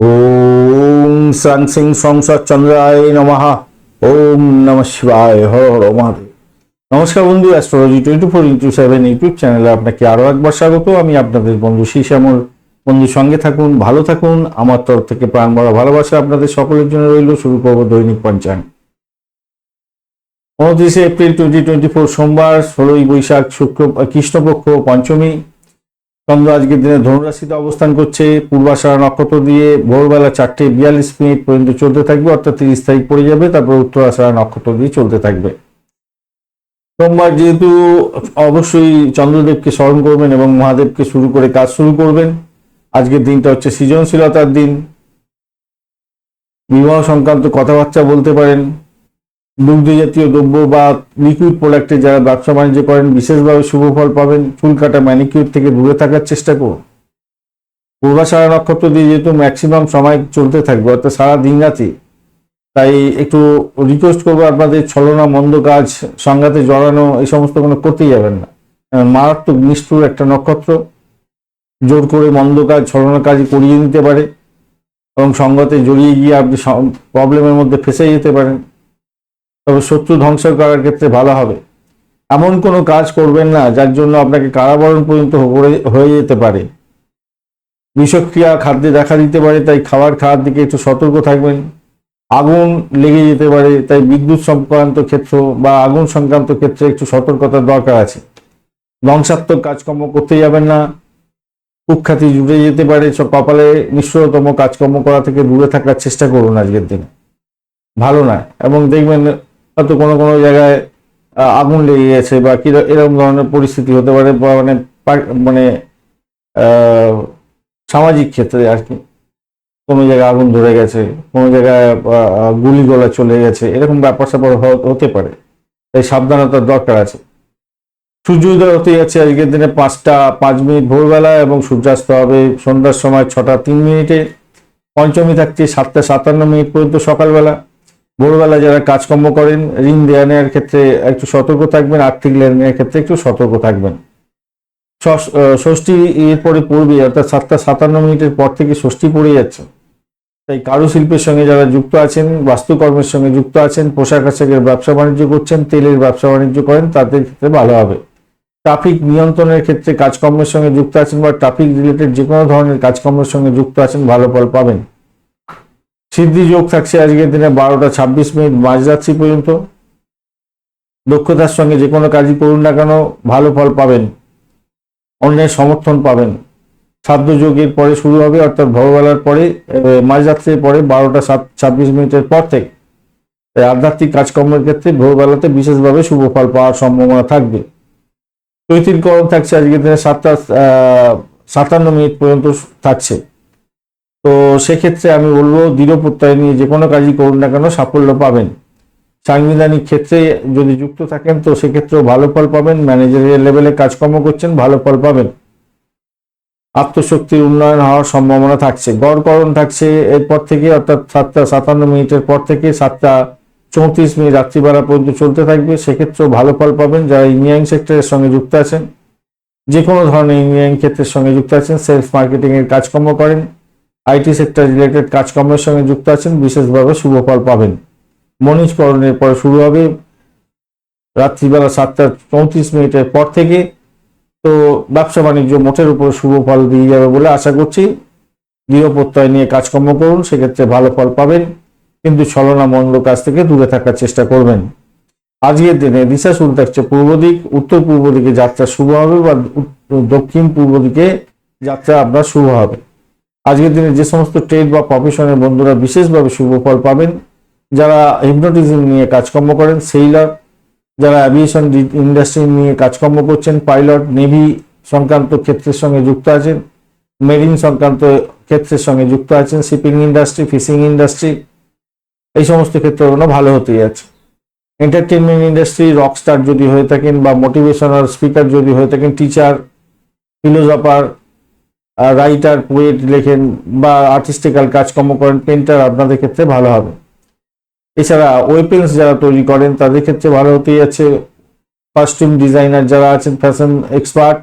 ওম সাং সিং সংসদ চন্দ্রায় নমঃ। ওম নম শিবায় হর হর মহাদেব। নমস্কার বন্ধু astrology twenty four into seven YouTube চ্যানেলে আপনাকে আরও একবার স্বাগত। আমি আপনাদের বন্ধু শ্যামল। বন্ধুর সঙ্গে থাকুন, ভালো থাকুন। আমার তরফ থেকে প্রাণ ভরা ভালোবাসা আপনাদের সকলের জন্য রইল। শুরু করব দৈনিক পঞ্চাঙ্গ। উনত্রিশে এপ্রিল টোয়েন্টি টোয়েন্টি ফোর সোমবার, ষোলোই বৈশাখ শুক্র কৃষ্ণপক্ষ পঞ্চমী। চন্দ্র আজকের দিনে ধনুরাশিতে অবস্থান করছে। পূর্বাষাঢ়া নক্ষত্র দিয়ে ভোরবেলা চারটে বিয়াল্লিশ মিনিট পর্যন্ত চলতে থাকবে, অর্থাৎ তিরিশ তারিখ পড়ে যাবে, তারপর উত্তরাষাঢ়া নক্ষত্র দিয়ে চলতে থাকবে। সোমবার যেহেতু অবশ্যই চন্দ্রদেবকে স্মরণ করবেন এবং মহাদেবকে শুরু করে কাজ শুরু করবেন, আজকের দিনটা হচ্ছে সৃজনশীলতার দিন। বিবাহ সংক্রান্ত কথাবার্তা বলতে পারেন দুগ্ধ জাতীয় দ্রব্য বা লিকুইড প্রোডাক্টে যারা ব্যবসা বাণিজ্য করেন, বিশেষভাবে শুভ ফল পাবেন চুল কাটা ম্যানিকিউর থেকে দূরে থাকার চেষ্টা করুন। পূর্বাষাঢ়া নক্ষত্র দিয়ে যেহেতু ম্যাক্সিমাম সময় চলতে থাকবে, অর্থাৎ সারা দিন রাতে, তাই একটু রিকোয়েস্ট করব আপনাদের ছলনা, মন্দ কাজ, সংঘাতে জড়ানো, এই সমস্ত কোনো করতেই যাবেন না। মারাত্মক নিষ্ঠুর একটা নক্ষত্র, জোর করে মন্দ কাজ, ছলনা কাজ করিয়ে নিতে পারে এবং সঙ্গতে জড়িয়ে গিয়ে আপনি প্রবলেমের মধ্যে ফেসে যেতে পারেন। তবে শত্রু ধ্বংস করার ক্ষেত্রে ভালো হবে। এমন কোনো কাজ করবেন না, যার জন্য আপনাকে কারাবরণ পর্যন্ত হয়ে- যেতে পারে। বিষক্রিয়া খাদ্যে দেখা দিতে পারে, তাই খাবার খাওয়ার দিকে একটু সতর্ক থাকবেন। আগুন লেগে যেতে পারে, তাই বিদ্যুৎ সংক্রান্ত ক্ষেত্র বা আগুন সংক্রান্ত ক্ষেত্রে একটু সতর্কতার দরকার আছে। ধ্বংসাত্মক কাজকর্ম করতে যাবেন না। কুখ্যাতি জুড়ে যেতে পারে, সব কপালে নিঃস্বতম কাজকর্ম করা থেকে দূরে থাকার চেষ্টা করুন আজকের দিনে। ভালো না এবং দেখবেন হয়তো কোনো কোনো জায়গায় আগুন লেগে গেছে বা কি এরকম ধরনের পরিস্থিতি হতে পারে বা মানে মানে সামাজিক ক্ষেত্রে আর কি। কোনো জায়গায় আগুন ধরে গেছে, কোনো জায়গায় গুলি গোলা চলে গেছে, এরকম ব্যাপার স্যাপার হতে পারে। তাই সাবধানতার দরকার আছে। সূর্যোদয় হতে যাচ্ছে আজকের দিনে পাঁচটা, পাঁচ মিনিট ভোরবেলা এবং সূর্যাস্ত হবে সন্ধ্যার সময় ছটা তিন মিনিটে। পঞ্চমী থাকছে সাতটা সাতান্ন মিনিট পর্যন্ত সকালবেলা। ভোরবেলা যারা কাজকর্ম করেন, ঋণ দেওয়া নেওয়ার ক্ষেত্রে একটু সতর্ক থাকবেন, আর্থিক লেনদেনের ক্ষেত্রে একটু সতর্ক থাকবেন। ষষ্ঠী এরপরে পড়বে অর্থাৎ সাতটা সাতান্ন মিনিটের পর থেকে ষষ্ঠী পড়ে যাচ্ছে। তাই কারুশিল্পের সঙ্গে যারা যুক্ত আছেন, বাস্তুকর্মের সঙ্গে যুক্ত আছেন, পোশাক আশাকের ব্যবসা বাণিজ্য করছেন, তেলের ব্যবসা বাণিজ্য করেন, তাদের ক্ষেত্রে ভালো হবে। ট্রাফিক নিয়ন্ত্রণের ক্ষেত্রে কাজকর্মের সঙ্গে যুক্ত আছেন বা ট্রাফিক রিলেটেড যে কোনো ধরনের কাজকর্মের সঙ্গে যুক্ত আছেন, ভালো ফল পাবেন। সিদ্ধি যোগ থাকছে আজকের দিনে বারোটা ছাব্বিশ মিনিট মাঝরাত্রি পর্যন্ত। দক্ষতার সঙ্গে যে কোনো কাজই করুন না কেন, ভালো ফল পাবেন, অন্যের সমর্থন পাবেন। যোগের পরে শুরু হবে, অর্থাৎ ভোরবেলার পরে মাঝরাত্রির পরে বারোটা সাত, ছাব্বিশ মিনিটের পর থেকে। তাই আধ্যাত্মিক কাজকর্মের ক্ষেত্রে ভোরবেলাতে বিশেষভাবে শুভ ফল পাওয়ার সম্ভাবনা থাকবে। চৈতিরকরণ থাকছে আজকের দিনে সাতটা সাতান্ন মিনিট পর্যন্ত থাকছে। তো সেক্ষেত্রে আমি বলব দৃঢ় প্রত্যয় নিয়ে যে কোনো কাজই করুন না কেন, সাফল্য পাবেন। সাংবিধানিক ক্ষেত্রে যদি যুক্ত থাকেন, তো সেক্ষেত্রেও ভালো ফল পাবেন। ম্যানেজারিয়াল লেভেলে কাজকর্ম করছেন, ভালো ফল পাবেন। আত্মশক্তির উন্নয়ন হওয়ার সম্ভাবনা থাকছে। গড়করণ থাকছে এরপর থেকে, অর্থাৎ সাতটা সাতান্ন মিনিটের পর থেকে, সাতটা চৌত্রিশ মিনিট রাত্রিবেলা পর্যন্ত চলতে থাকবে। সেক্ষেত্রেও ভালো ফল পাবেন। যারা ইঞ্জিনিয়ারিং সেক্টরের সঙ্গে যুক্ত আছেন, যে কোনো ধরনের ইঞ্জিনিয়ারিং ক্ষেত্রের সঙ্গে যুক্ত আছেন, সেলফ মার্কেটিংয়ের কাজকর্ম করেন। আইটি সেক্টর রিলেটেড কাজকর্মের সঙ্গে যুক্ত আছেন, বিশেষভাবে শুভ ফল পাবেন মনীষকরণের পরে শুরু হবে। রাত্রিবেলা সাতটা চৌত্রিশ মিনিটের পর থেকে। তো ব্যবসা বাণিজ্য মোটের উপর শুভ ফল দিয়ে যাবে বলে আশা করছি। দৃঢ় প্রত্যয় নিয়ে কাজকর্ম করুন, সেক্ষেত্রে ভালো ফল পাবেন। কিন্তু ছলনা মন্দ কাজ থেকে দূরে থাকার চেষ্টা করবেন। আজকের দিনে দিশা শুরু থাকছে পূর্ব দিক উত্তর পূর্ব দিকে যাত্রা শুভ হবে বা দক্ষিণ পূর্ব দিকে যাত্রা আপনার শুভ হবে। আজকের দিনে যে সমস্ত ট্রেড বা প্রফেশনের বন্ধুরা বিশেষভাবে শুভ ফল পাবেন, যারা হিপনোটিজম নিয়ে কাজকর্ম করেন সেইলার যারা অ্যাভিয়েশন ইন্ডাস্ট্রি নিয়ে কাজকর্ম করছেন পাইলট নেভি সংক্রান্ত ক্ষেত্রের সঙ্গে যুক্ত আছেন মেরিন সংক্রান্ত ক্ষেত্রের সঙ্গে যুক্ত আছেন শিপিং ইন্ডাস্ট্রি ফিশিং ইন্ডাস্ট্রি এই সমস্ত ক্ষেত্রগুলো ভালো হতে যাচ্ছে এন্টারটেনমেন্ট ইন্ডাস্ট্রি রকস্টার যদি হয়ে থাকেন বা মোটিভেশনাল স্পিকার যদি হয়ে থাকেন টিচার ফিলোজফার রাইটার পোয়েট লেখেন বা আর্টিস্টিক্যাল কাজকর্ম করেন পেন্টার আপনাদের ক্ষেত্রে ভালো হবে। এছাড়া ওয়েপেন্স যারা তৈরি করেন, তাদের ক্ষেত্রে ভালো হতেই যাচ্ছে। কস্টিউম ডিজাইনার যারা আছেন ফ্যাশন এক্সপার্ট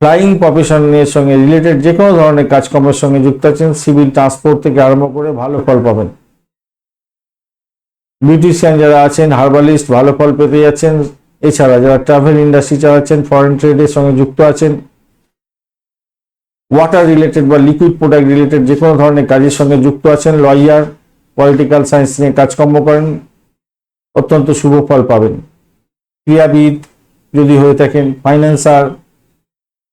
ফ্লাইং প্রফেশনের সঙ্গে রিলেটেড যে কোনো ধরনের কাজকর্মের সঙ্গে যুক্ত আছেন সিভিল ট্রান্সপোর্ট থেকে আরম্ভ করে ভালো ফল পাবেন। বিউটিশিয়ান যারা আছেন হার্বালিস্ট ভালো ফল পেতে যাচ্ছেন। এছাড়া যারা ট্রাভেল ইন্ডাস্ট্রি চালাচ্ছেন ফরেন ট্রেডের সঙ্গে যুক্ত আছেন ওয়াটার রিলেটেড বা লিকুইড প্রোডাক্ট রিলেটেড যে কোনো ধরনের কাজের সঙ্গে যুক্ত আছেন লয়ার পলিটিক্যাল সায়েন্স নিয়ে কাজকর্ম করেন, অত্যন্ত শুভ ফল পাবেন। ক্রীড়াবিদ যদি হয়ে থাকেন ফাইন্যান্সার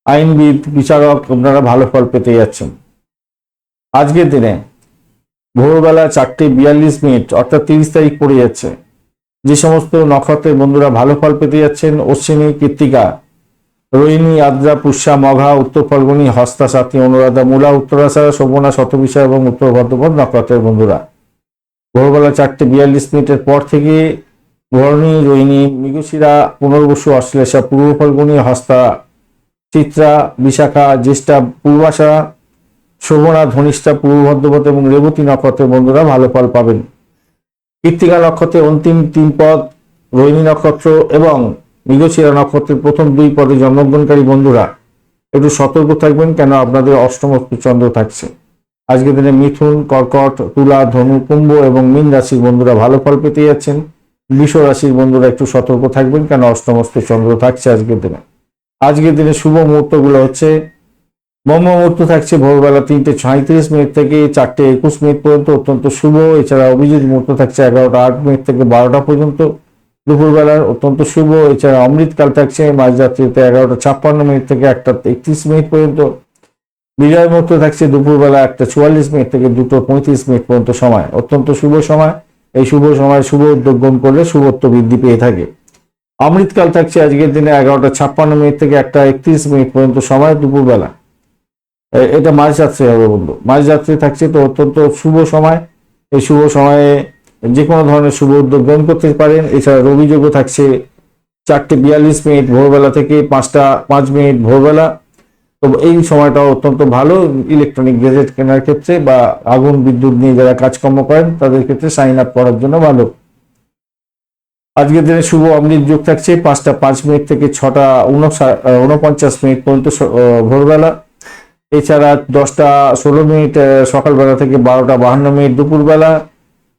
আইনবিদ, বিচারক, আপনারা ভালো ফল পেতে যাচ্ছেন। আজকের দিনে ভোরবেলা চারটে বিয়াল্লিশ মিনিট, অর্থাৎ তিরিশ তারিখ পড়ে যাচ্ছে। যে সমস্ত নক্ষত্রের বন্ধুরা ভালো ফল পেতে যাচ্ছেন, অশ্বিনী, কৃত্তিকা রোহিণী, আদ্রা, পুষ্যা, মঘা, উত্তর ফল্গুনী, হস্তা সাথী অনুরাধা, মূলা উত্তরাশারা শোভনা শতবিষা এবং উত্তর ভদ্রপদ নক্ষত্রের বন্ধুরা। ভোরবেলা চারটে বিয়াল্লিশ মিনিটের পর থেকে ভরণী রোহিণী, মৃগশিরা, পুনর্বসু, অশ্লেষা, পূর্ব ফল্গুনী, হস্তা, চিত্রা, বিশাখা, জ্যেষ্ঠা, পূর্বাশা, শোভনা, ধনিষ্ঠা, পূর্ব ভদ্রপদ এবং রেবতী নক্ষত্রের বন্ধুরা ভালো ফল পাবেন। কৃত্তিকা নক্ষত্রের অন্তিম তিন পদ, রোহিণী নক্ষত্র এবং মৃগশিরা নক্ষত্রের প্রথম দুই পদে জন্মগ্রহণকারী বন্ধুরা, একটু সতর্ক থাকবেন কেন আপনাদের অষ্টম চন্দ্র থাকছে। আজকের দিনে মিথুন, কর্কট, তুলা, ধনু, কুম্ভ এবং মীন রাশির বন্ধুরা ভালো ফল পেতে যাচ্ছেন। বৃষ রাশির বন্ধুরা একটু সতর্ক থাকবেন কেন অষ্টমস্ত চন্দ্র থাকছে আজকের দিনে। আজকের দিনে শুভ মুহূর্তগুলো হচ্ছে ব্রহ্ম মুহূর্ত থাকছে ভোরবেলা তিনটে সাঁত্রিশ মিনিট থেকে চারটে একুশ মিনিট পর্যন্ত অত্যন্ত শুভ। এছাড়া অভিজিৎ মুহূর্ত থাকছে এগারোটা আট মিনিট থেকে বারোটা পর্যন্ত। দুপুরবেলার অত্যন্ত শুভ। এছাড়া অমৃতকাল থাকছে, মাঝরাত্রিতে এগারোটা ছাপ্পান্ন মিনিট থেকে একটা একত্রিশ মিনিট পর্যন্ত। বিজয় মুহূর্ত থাকছে দুপুরবেলা একটা চুয়াল্লিশ মিনিট থেকে দুটো পঁয়ত্রিশ মিনিট পর্যন্ত সময়। অত্যন্ত শুভ সময়। এই শুভ সময় শুভ উদ্যোগ গ্রহণ করলে শুভত্ব বৃদ্ধি পেয়ে থাকে। অমৃতকাল থাকছে আজকের দিনে এগারোটা ছাপ্পান্ন মিনিট থেকে একটা একত্রিশ মিনিট পর্যন্ত সময় দুপুরবেলা। এটা মাঝরাত্রি হবে বন্ধু। মাঝরাত্রি থাকছে তো অত্যন্ত শুভ সময়। এই শুভ সময়ে যে কোনো ধরনের শুভ উদ্যোগ গ্রহণ করতে পারেন। এছাড়া রবি থাকছে চারটে বিয়াল্লিশ মিনিট ভোরবেলা থেকে পাঁচটা, পাঁচ মিনিট ভোরবেলা। তো এই সময়টা অত্যন্ত ভালো ইলেকট্রনিক গ্যাজেট কেনার ক্ষেত্রে বা আগুন, বিদ্যুৎ নিয়ে যারা কাজকর্ম করেন, তাদের ক্ষেত্রে সাইন আপ করার জন্য ভালো। আজকের দিনে শুভ অমৃত যোগ থাকছে পাঁচটা পাঁচ মিনিট থেকে ছটা উনপঞ্চাশ মিনিট পর্যন্ত ভোরবেলা। এছাড়া দশটা ষোলো মিনিট সকালবেলা থেকে বারোটা বাহান্ন মিনিট দুপুরবেলা।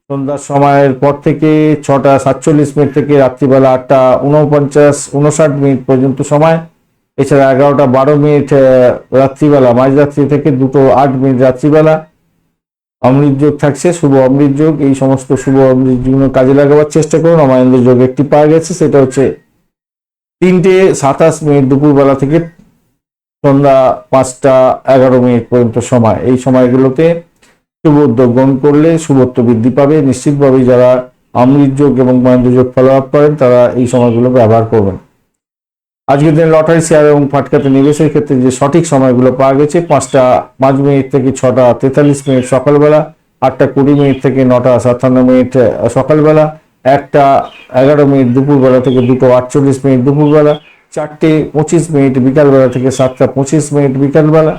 সন্ধ্যার সময়ের পর থেকে ছটা সাতচল্লিশ মিনিট থেকে রাত্রিবেলা আটটা উনপঞ্চাশ, উনষাট মিনিট পর্যন্ত সময়। এছাড়া এগারোটা বারো মিনিট রাত্রিবেলা, মাঝরাত্রি থেকে দুটো আট মিনিট রাত্রিবেলা। অমৃত যোগ থাকছে, শুভ অমৃত যোগ। এই সমস্ত শুভ অমৃত যোগ কাজে লাগাবার চেষ্টা করুন। অমায়ন্দ্র যোগ একটি পাওয়া গেছে, সেটা হচ্ছে তিনটে সাতাশ মিনিট দুপুরবেলা থেকে সন্ধ্যা পাঁচটা এগারো মিনিট পর্যন্ত সময়। এই সময়গুলোতে উদ্যোগ গ্রহণ করলে শুভত্ব বৃদ্ধি পাবে। নিশ্চিতভাবে যারা অমৃত যোগ এবং মহেন্দ্র যোগ ফলো আপ করেন, তারা এই সময়গুলো ব্যবহার করবেন। আজকের দিনে লটারি শেয়ার এবং ফাটকাতে নিবেশের ক্ষেত্রে যে সঠিক সময়গুলো পাওয়া গেছে, পাঁচটা, পাঁচ মিনিট থেকে ছটা, তেতাল্লিশ মিনিট সকালবেলা, আটটা কুড়ি মিনিট থেকে নটা, সাতান্ন মিনিট সকালবেলা, একটা, এগারো মিনিট দুপুরবেলা থেকে দুটো আটচল্লিশ মিনিট দুপুরবেলা, চারটে পঁচিশ মিনিট বিকালবেলা থেকে সাতটা পঁচিশ মিনিট বিকালবেলা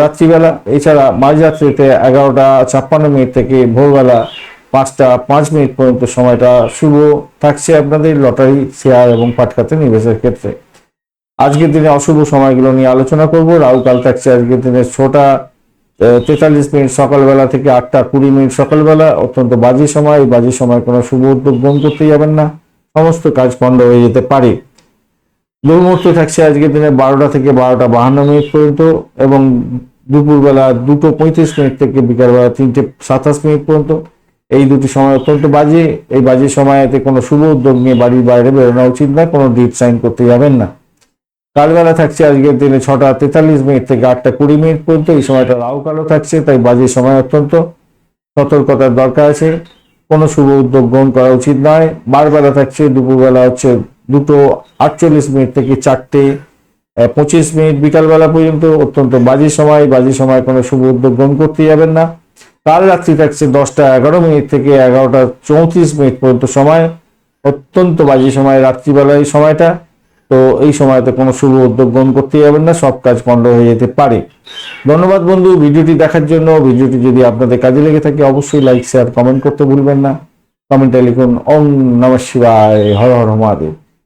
রাত্রিবেলা, এছাড়া মাঝরাত্রিতে এগারোটা ছাপ্পান্ন মিনিট থেকে ভোরবেলা পাঁচটা পাঁচ মিনিট পর্যন্ত সময়টা শুভ থাকছে আপনাদের লটারি, শেয়ার এবং পাটকাতে নিবেশের ক্ষেত্রে। আজকের দিনে অশুভ সময়গুলো নিয়ে আলোচনা করব। রাহুকাল থাকছে আজকের দিনে ছটা তেতাল্লিশ মিনিট সকালবেলা থেকে আটটা কুড়ি মিনিট সকালবেলা। অত্যন্ত বাজে সময়। এই বাজে সময় কোনো শুভ উদ্যোগ গ্রহণ করতে যাবেন না। সমস্ত কাজ বন্ধ হয়ে যেতে পারে। দুর্মুহূর্ত থাকছে আজকের দিনে বারোটা থেকে বারোটা বাহান্ন মিনিট পর্যন্ত এবং দুপুরবেলা দুটো পঁয়ত্রিশ মিনিট থেকে বিকালবেলা তিনটে সাতাশ মিনিট পর্যন্ত। এই দুটি সময় অত্যন্ত বাজে। এই বাজে সময়তে কোনো শুভ উদ্যোগ নিয়ে বাড়ির বাইরে বেরোনো উচিত নয়, কোনো ডিট সাইন করতে যাবেন না। কালবেলা থাকছে আজকের দিনে ছটা তেতাল্লিশ মিনিট থেকে আটটা কুড়ি মিনিট পর্যন্ত। এই সময়টা রাহু কালো থাকছে, তাই বাজে সময় অত্যন্ত। সতর্কতার দরকার আছে। কোনো শুভ উদ্যোগ গ্রহণ করা উচিত নয়। বারবেলা থাকছে, দুপুরবেলা হচ্ছে দুটো আটচল্লিশ মিনিট থেকে চারটে পঁচিশ মিনিট বিকালবেলা পর্যন্ত অত্যন্ত বাজে সময় বাজে সময় কোনো শুভ উদ্যোগ গ্রহণ করতে যাবেন না। কাল রাত্রি থাকছে দশটা এগারো মিনিট থেকে এগারোটা চৌত্রিশ মিনিট পর্যন্ত সময়, অত্যন্ত বাজে সময় রাত্রিবেলা এই সময়টা। তো এই সময়তে কোনো শুভ উদ্যোগ গ্রহণ করতে যাবেন না, সব কাজ পণ্ড হয়ে যেতে পারে। ধন্যবাদ বন্ধু, ভিডিওটি দেখার জন্য। ভিডিওটি যদি আপনাদের কাজে লেগে থাকে, অবশ্যই লাইক শেয়ার কমেন্ট করতে ভুলবেন না। কমেন্টে লিখুন, ওম নম শিবায়, হর হর মহাদেব।